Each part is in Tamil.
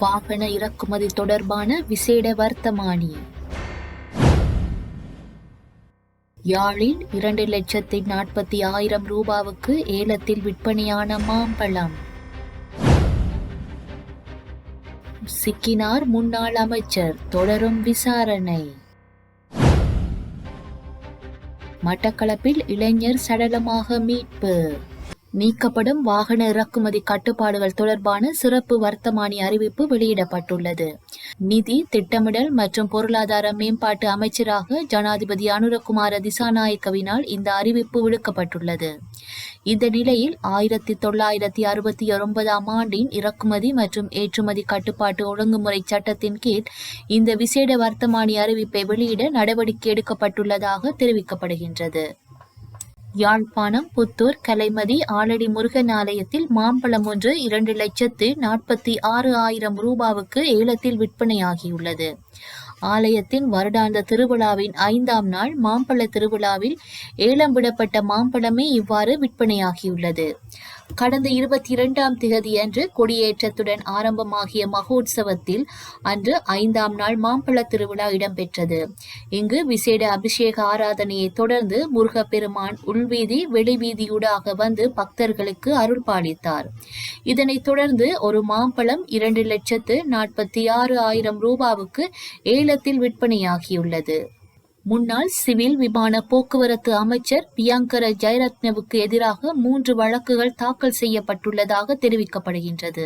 வாகன இறக்குமதி தொடர்பான விசேட வர்த்தமானி. யாழில் இரண்டு லட்சத்தி நாற்பத்தி ஆயிரம் ரூபாவுக்கு ஏலத்தில் விற்பனையான மாம்பழம். சிக்கினார் முன்னாள் அமைச்சர் தொடரும் விசாரணை. மட்டக்களப்பில் இளைஞர் சடலமாக மீட்பு. நீக்கப்படும் வாகன இறக்குமதி கட்டுப்பாடுகள் தொடர்பான சிறப்பு வர்த்தமானி அறிவிப்பு வெளியிடப்பட்டுள்ளது. நிதி திட்டமிடல் மற்றும் பொருளாதார மேம்பாட்டு அமைச்சராக ஜனாதிபதி அனுரகுமார திசாநாயக்கவினால் இந்த அறிவிப்பு விடுக்கப்பட்டுள்ளது. இந்த நிலையில் ஆயிரத்தி தொள்ளாயிரத்தி அறுபத்தி ஒன்பதாம் ஆண்டின் இறக்குமதி மற்றும் ஏற்றுமதி கட்டுப்பாட்டு ஒழுங்குமுறை சட்டத்தின் கீழ் இந்த விசேட வர்த்தமானி அறிவிப்பை வெளியிட நடவடிக்கை எடுக்கப்பட்டுள்ளதாக தெரிவிக்கப்படுகின்றது. யாழ்ப்பாணம் புத்தூர் கலைமதி ஆலடி முருகன் ஆலயத்தில் மாம்பழம் ஒன்று இரண்டு லட்சத்து நாற்பத்தி ஆறு ஆயிரம் ரூபாவுக்கு ஏலத்தில் விற்பனையாகியுள்ளது. ஆலயத்தின் வருடாந்த திருவிழாவின் ஐந்தாம் நாள் மாம்பழ திருவிழாவில் ஏலம் விடப்பட்ட மாம்பழமே இவ்வாறு விற்பனையாகியுள்ளது. கடந்த இருபத்தி இரண்டாம் திகதியன்று கொடியேற்றத்துடன் ஆரம்பமாகிய மகோத்சவத்தில் அன்று ஐந்தாம் நாள் மாம்பழ திருவிழா இடம்பெற்றது. இங்கு விசேட அபிஷேக ஆராதனையை தொடர்ந்து முருகப்பெருமான் உள்வீதி வெளிவீதியூடாக வந்து பக்தர்களுக்கு அருள்பாலித்தார் இதனைத் தொடர்ந்து ஒரு மாம்பழம் இரண்டு லட்சத்து நாற்பத்தி ஆறு ஆயிரம் ரூபாவுக்கு ஏலத்தில் விற்பனையாகியுள்ளது. முன்னாள் சிவில் விமான போக்குவரத்து அமைச்சர் பியங்கர ஜெயரத்னவுக்கு எதிராக மூன்று வழக்குகள் தாக்கல் செய்யப்பட்டுள்ளதாக தெரிவிக்கப்படுகின்றது.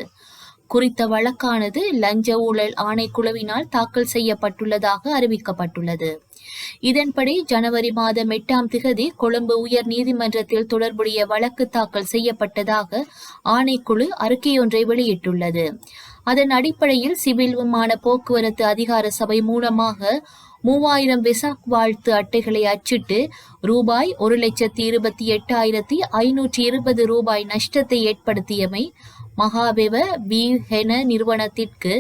குறித்த வழக்கானது லஞ்ச ஊழல் ஆணைக்குழுவினால் தாக்கல் செய்யப்பட்டுள்ளதாக அறிவிக்கப்பட்டுள்ளது. இதன்படி ஜனவரி மாதம் எட்டாம் திகதி கொழும்பு உயர் நீதிமன்றத்தில் தொடர்புடைய வழக்கு தாக்கல் செய்யப்பட்டதாக ஆணைக்குழு அறிக்கையொன்றை வெளியிட்டுள்ளது. அதன் அடிப்படையில் சிவில் விமான போக்குவரத்து அதிகார சபை மூலமாக மூவாயிரம் விசாக் வாழ்த்து அட்டைகளை அச்சிட்டு ரூபாய் ஒரு லட்சத்தி இருபத்தி எட்டாயிரத்தி ஐநூற்றி இருபது ரூபாய் நஷ்டத்தை ஏற்படுத்தியமை மகாபெவ பி ஹென நிறுவனத்திற்கு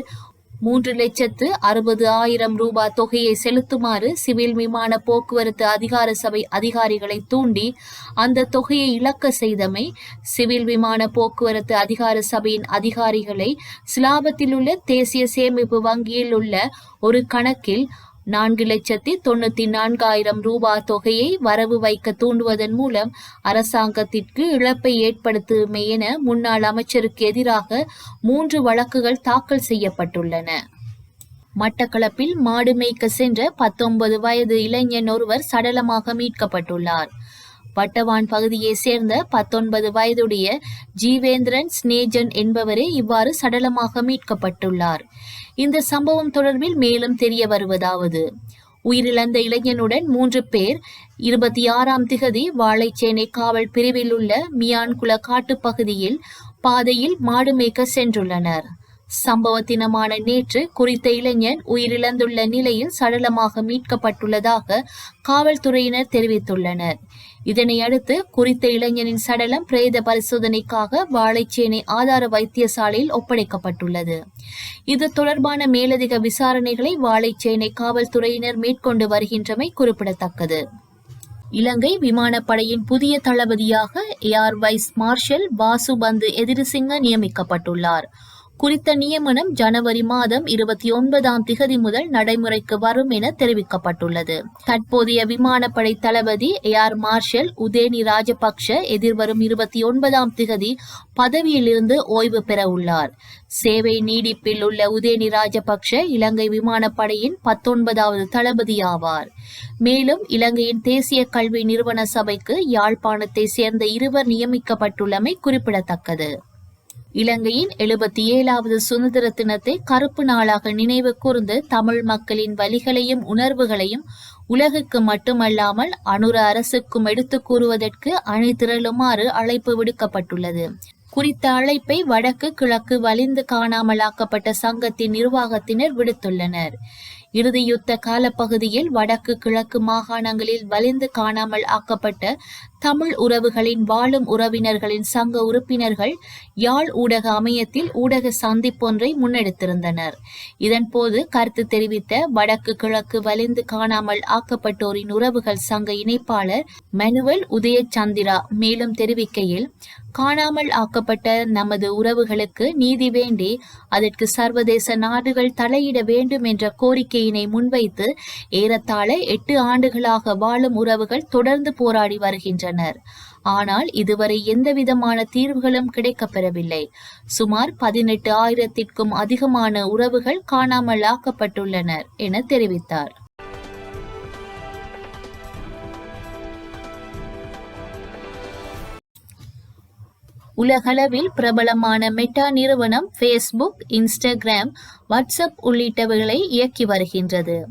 மூன்று லட்சத்து அறுபது ஆயிரம் ரூபாய் தொகையை செலுத்துமாறு சிவில் விமான போக்குவரத்து அதிகார சபை அதிகாரிகளை தூண்டி அந்த தொகையை இழக்க செய்தமை சிவில் விமான போக்குவரத்து அதிகார சபையின் அதிகாரிகளை சிலாபத்தில் உள்ள தேசிய சேமிப்பு வங்கியில் உள்ள ஒரு கணக்கில் நான்கு லட்சத்தி தொண்ணூத்தி நான்காயிரம் ரூபாய் தொகையை வரவு வைக்க தூண்டுவதன் மூலம் அரசாங்கத்திற்கு இழப்பை ஏற்படுத்துமே என முன்னாள் அமைச்சருக்கு எதிராக மூன்று வழக்குகள் தாக்கல் செய்யப்பட்டுள்ளன. மட்டக்களப்பில் மாடு மேய்க்க சென்ற பத்தொன்பது வயது இளைஞன் ஒருவர் சடலமாக மீட்கப்பட்டுள்ளார். வட்டவான் பகுதியைச் சேர்ந்த பத்தொன்பது வயதுடைய ஜீவேந்திரன் ஸ்னேஜன் என்பவரே இவ்வாறு சடலமாக மீட்கப்பட்டுள்ளார். இந்த சம்பவம் தொடர்பில் மேலும் தெரிய வருவதாவது. உயிரிழந்த இளைஞனுடன் மூன்று பேர் இருபத்தி ஆறாம் திகதி வாழைச்சேனை காவல் பிரிவில் உள்ள மியான்குள காட்டுப்பகுதியில் பாதையில் மாடு மேய்க்க சென்றுள்ளனர். சம்பவ தினமான நேற்று குறித்த இளைஞன் உயிரிழந்துள்ள நிலையில் சடலமாக மீட்கப்பட்டுள்ளதாக காவல்துறையினர் தெரிவித்துள்ளனர். இதனையடுத்து குறித்த இளைஞனின் சடலம் பிரேத பரிசோதனைக்காக வாழைச்சேனை ஆதார வைத்தியசாலையில் ஒப்படைக்கப்பட்டுள்ளது. இது தொடர்பான மேலதிக விசாரணைகளை வாழைச்சேனை காவல்துறையினர் மேற்கொண்டு வருகின்றமை குறிப்பிடத்தக்கது. இலங்கை விமானப்படையின் புதிய தளபதியாக air vice marshal Vasubandhu Edirisinghe நியமிக்கப்பட்டுள்ளார். குறித்த நியமனம் ஜனவரி மாதம் இருபத்தி ஒன்பதாம் திகதி முதல் நடைமுறைக்கு வரும் என தெரிவிக்கப்பட்டுள்ளது. தற்போதைய விமானப்படை தளபதி ஏர் மார்ஷல் உதேனி ராஜபக்ஷ எதிர்வரும் இருபத்தி ஒன்பதாம் திகதி பதவியிலிருந்து ஓய்வு பெற உள்ளார் சேவை நீடிப்பில் உள்ள உதேனி ராஜபக்ஷ இலங்கை விமானப்படையின் பத்தொன்பதாவது தளபதி ஆவார். மேலும் இலங்கையின் தேசிய கல்வி நிறுவன சபைக்கு யாழ்ப்பாணத்தை சேர்ந்த இருவர் நியமிக்கப்பட்டுள்ளமை குறிப்பிடத்தக்கது. இலங்கையின் எழுபத்தி ஏழாவது சுதந்திர தினத்தை கருப்பு நாளாக நினைவு கூர்ந்து தமிழ் மக்களின் வலிகளையும் உணர்வுகளையும் உலகுக்கு மட்டுமல்லாமல் அனுர அரசுக்கும் எடுத்துக் கூறுவதற்கு அணி திரளுமாறு அழைப்பு விடுக்கப்பட்டுள்ளது. குறித்த அழைப்பை வடக்கு கிழக்கு வலிந்து காணாமலாக்கப்பட்ட சங்கத்தின் நிர்வாகத்தினர் விடுத்துள்ளனர். இறுதி யுத்த காலப்பகுதியில் வடக்கு கிழக்கு மாகாணங்களில் வலிந்து காணாமல் ஆக்கப்பட்ட தமிழ் உறவுகளின் வாழும் உறவினர்களின் சங்க உறுப்பினர்கள் யாழ் ஊடக அமையத்தில் ஊடக சந்திப்பொன்றை முன்னெடுத்திருந்தனர். இதன்போது கருத்து தெரிவித்த வடக்கு கிழக்கு வலிந்து காணாமல் ஆக்கப்பட்டோரின் உறவுகள் சங்க இணைப்பாளர் மனுவல் உதயச்சந்திரா மேலும் தெரிவிக்கையில் காணாமல் ஆக்கப்பட்ட நமது உறவுகளுக்கு நீதி வேண்டி அதற்கு சர்வதேச நாடுகள் தலையிட வேண்டும் என்ற கோரிக்கையினை முன்வைத்து ஏறத்தாழ எட்டு ஆண்டுகளாக வாழும் உறவுகள் தொடர்ந்து போராடி வருகின்றன. வருகின்றனர் ஆனால் இதுவரை எந்தவிதமான தீர்வுகளும் கிடைக்கப்பெறவில்லை. சுமார் பதினெட்டு ஆயிரத்திற்கும் அதிகமான உறவுகள் காணாமல் ஆக்கப்பட்டுள்ளனர் என தெரிவித்தார். உலகளவில் பிரபலமான மெட்டா நிறுவனம் ஃபேஸ்புக் இன்ஸ்டாகிராம் வாட்ஸ்அப் உள்ளிட்டவைகளை இயக்கி வருகின்றது.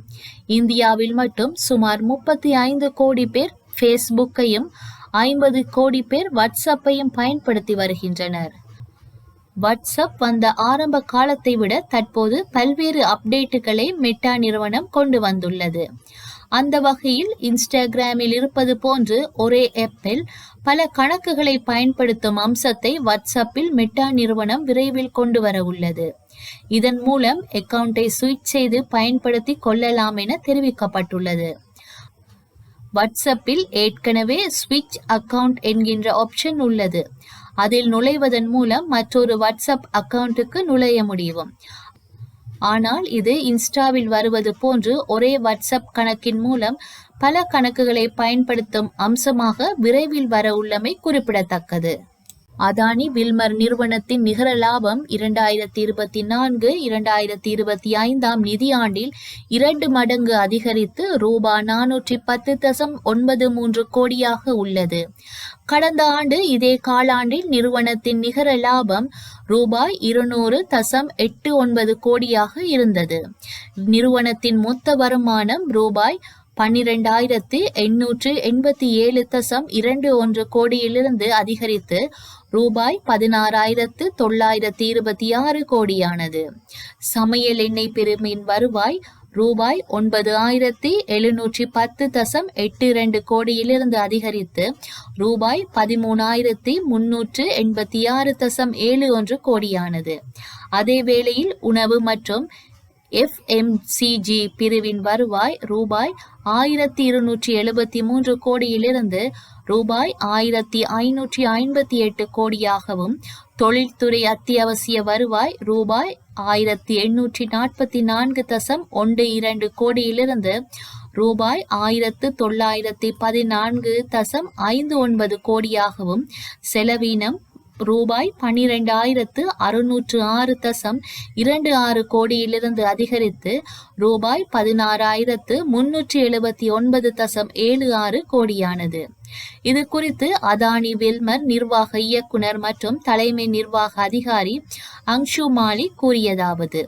இந்தியாவில் மட்டும் சுமார் முப்பத்தி ஐந்து கோடி பேர் ஃபேஸ்புக்கையும் ஐம்பது கோடி பேர் வாட்ஸ்அப்பையும் பயன்படுத்தி வருகின்றனர். வாட்ஸ்அப் வந்த ஆரம்ப காலத்தை விட தற்போது பல்வேறு அப்டேட்டுகளை மெட்டா நிறுவனம் கொண்டு வந்துள்ளது. அந்த வகையில் இன்ஸ்டாகிராமில் இருப்பது போன்று ஒரே ஆப்பில் பல கணக்குகளை பயன்படுத்தும் அம்சத்தை வாட்ஸ்அப்பில் மெட்டா நிறுவனம் விரைவில் கொண்டு வர உள்ளது. இதன் மூலம் அக்கவுண்டை சுவிட்ச் செய்து பயன்படுத்தி கொள்ளலாம் என தெரிவிக்கப்பட்டுள்ளது. வாட்ஸ்அப்பில் ஏற்கனவே ஸ்விட்ச் அக்கவுண்ட் என்கின்ற ஆப்ஷன் உள்ளது. அதில் நுழைவதன் மூலம் மற்றொரு வாட்ஸ்அப் அக்கவுண்ட்டுக்கு நுழைய முடியும். ஆனால் இது இன்ஸ்டாவில் வருவது போன்று ஒரே வாட்ஸ்அப் கணக்கின் மூலம் பல கணக்குகளை பயன்படுத்தும் அம்சமாக விரைவில் வர உள்ளமை குறிப்பிடத்தக்கது. அதானி வில்மர் நிறுவனத்தின் நிகர லாபம் இரண்டாயிரத்தி இருபத்தி நான்கு இரண்டாயிரத்தி இருபத்தி ஐந்தாம் நிதியாண்டில் இரண்டு மடங்கு அதிகரித்து ரூபா நானூற்றி பத்து தசம் ஒன்பது மூன்று கோடியாக உள்ளது. கடந்த ஆண்டு இதே காலாண்டில் நிறுவனத்தின் நிகர லாபம் ரூபாய் இருநூறு தசம் எட்டு ஒன்பது கோடியாக இருந்தது. நிறுவனத்தின் மொத்த வருமானம் ரூபாய் பன்னிரெண்டாயிரத்து எண்ணூற்று எண்பத்தி ஏழு தசம் இரண்டு ஒன்று கோடியிலிருந்து அதிகரித்து ரூபாய் பதினாறாயிரத்து தொள்ளாயிரத்தி இருபத்தி ஆறு கோடியானது. சமையல் எண்ணெய் பிரிவின் வருவாய் ரூபாய் ஒன்பது ஆயிரத்தி எழுநூற்றி பத்து தசம் எட்டு இரண்டு கோடியிலிருந்து அதிகரித்து ரூபாய் பதிமூணாயிரத்தி முன்னூற்று எண்பத்தி ஆறு தசம் ஏழு ஒன்று கோடியானது. அதே வேளையில் உணவு மற்றும் எஃப்எம்சிஜி பிரிவின் வருவாய் ரூபாய் ஆயிரத்தி இருநூற்றி எழுபத்தி மூன்று கோடியிலிருந்து ரூபாய் ஆயிரத்தி ஐநூற்றி ஐம்பத்தி எட்டு கோடியாகவும் தொழில்துறை அத்தியாவசிய வருவாய் ரூபாய் ஆயிரத்தி எண்ணூற்றி நாற்பத்தி நான்கு தசம் ஒன்று இரண்டு கோடியிலிருந்து ரூபாய் ஆயிரத்து தொள்ளாயிரத்தி பதினான்கு தசம் ஐந்து ஒன்பது கோடியாகவும் செலவீனம் ரூபாய் பனிரெண்டாயிரத்து அறுநூற்று ஆறு தசம் இரண்டு ஆறு கோடியிலிருந்து அதிகரித்து ரூபாய் பதினாறாயிரத்து முன்னூற்றி எழுபத்தி ஒன்பது தசம் ஏழு ஆறு கோடியானது. இது குறித்து அதானி வில்மர் நிர்வாக இயக்குனர் மற்றும் தலைமை நிர்வாக அதிகாரி அங்ஷு மாலி கூறியதாவது.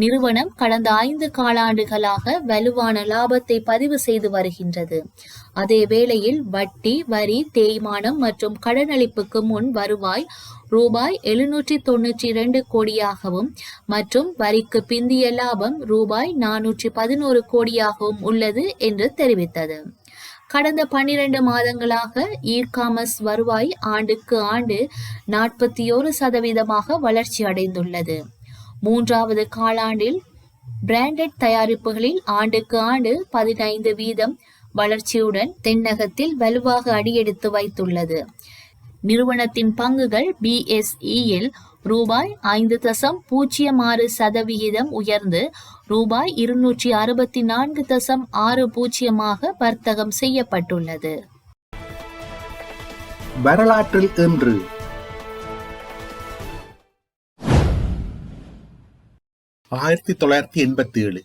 நிறுவனம் கடந்த ஐந்து காலாண்டுகளாக வலுவான லாபத்தை பதிவு செய்து வருகின்றது. அதே வேளையில் வட்டி வரி தேய்மானம் மற்றும் கடனளிப்புக்கு முன் வருவாய் ரூபாய் எழுநூற்றி தொன்னூற்றி இரண்டு கோடியாகவும் மற்றும் வரிக்கு பிந்திய லாபம் ரூபாய் நானூற்றி பதினோரு கோடியாகவும் உள்ளது என்று தெரிவித்தது. கடந்த பன்னிரண்டு மாதங்களாக இ காமர்ஸ் வருவாய் ஆண்டுக்கு ஆண்டு நாற்பத்தி ஒரு சதவீதமாக வளர்ச்சி அடைந்துள்ளது மூன்றாவது காலாண்டில் பிராண்டட் தயாரிப்புகளில் ஆண்டுக்கு ஆண்டு பதினைந்து வீதம் வளர்ச்சியுடன் தென்னகத்தில் வலுவாக அடியெடுத்து வைத்துள்ளது. நிறுவனத்தின் பங்குகள் பிஎஸ்இயில் ரூபாய் ஐந்து தசம் பூஜ்ஜியம் ஆறு சதவிகிதம் உயர்ந்து ரூபாய் இருநூற்றி அறுபத்தி நான்கு தசம் ஆறு பூஜ்ஜியமாக வர்த்தகம் செய்யப்பட்டுள்ளது. வரலாற்றில் இன்று ஆயிரத்தி தொள்ளாயிரத்தி எண்பத்தி ஏழு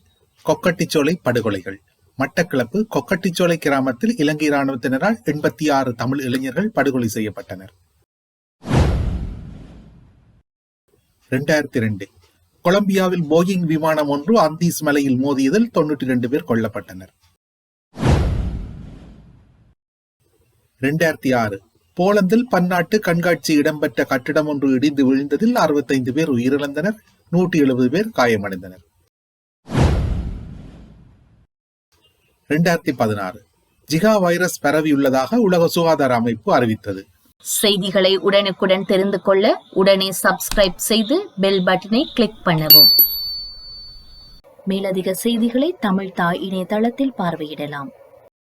கொக்கட்டிச்சோலை படுகொலைகள். மட்டக்களப்பு கொக்கட்டிச்சோலை கிராமத்தில் இலங்கை இராணுவத்தினரால் எண்பத்தி ஆறு தமிழ் இளைஞர்கள் படுகொலை செய்யப்பட்டனர். இரண்டாயிரத்தி ரெண்டு கொலம்பியாவில் போயிங் விமானம் ஒன்று அந்தீஸ் மலையில் மோதியதில் தொன்னூற்றி இரண்டு பேர் கொல்லப்பட்டனர். இரண்டாயிரத்தி ஆறு போலந்தில் பன்னாட்டு கண்காட்சி இடம்பெற்ற கட்டிடம் ஒன்று இடிந்து விழுந்ததில் அறுபத்தைந்து பேர் உயிரிழந்தனர். நூற்றி எழுபது பேர் காயமடைந்தனர். இரண்டாயிரத்தி பதினாறு. ஜிகா வைரஸ் பரவியுள்ளதாக உலக சுகாதார அமைப்பு அறிவித்தது. செய்திகளை உடனுக்குடன் தெரிந்து கொள்ள உடனே சப்ஸ்கிரைப் செய்து பெல் பட்டனை கிளிக் பண்ணவும். மேலதிக செய்திகளை தமிழ் தாய் இணையதளத்தில் பார்வையிடலாம்.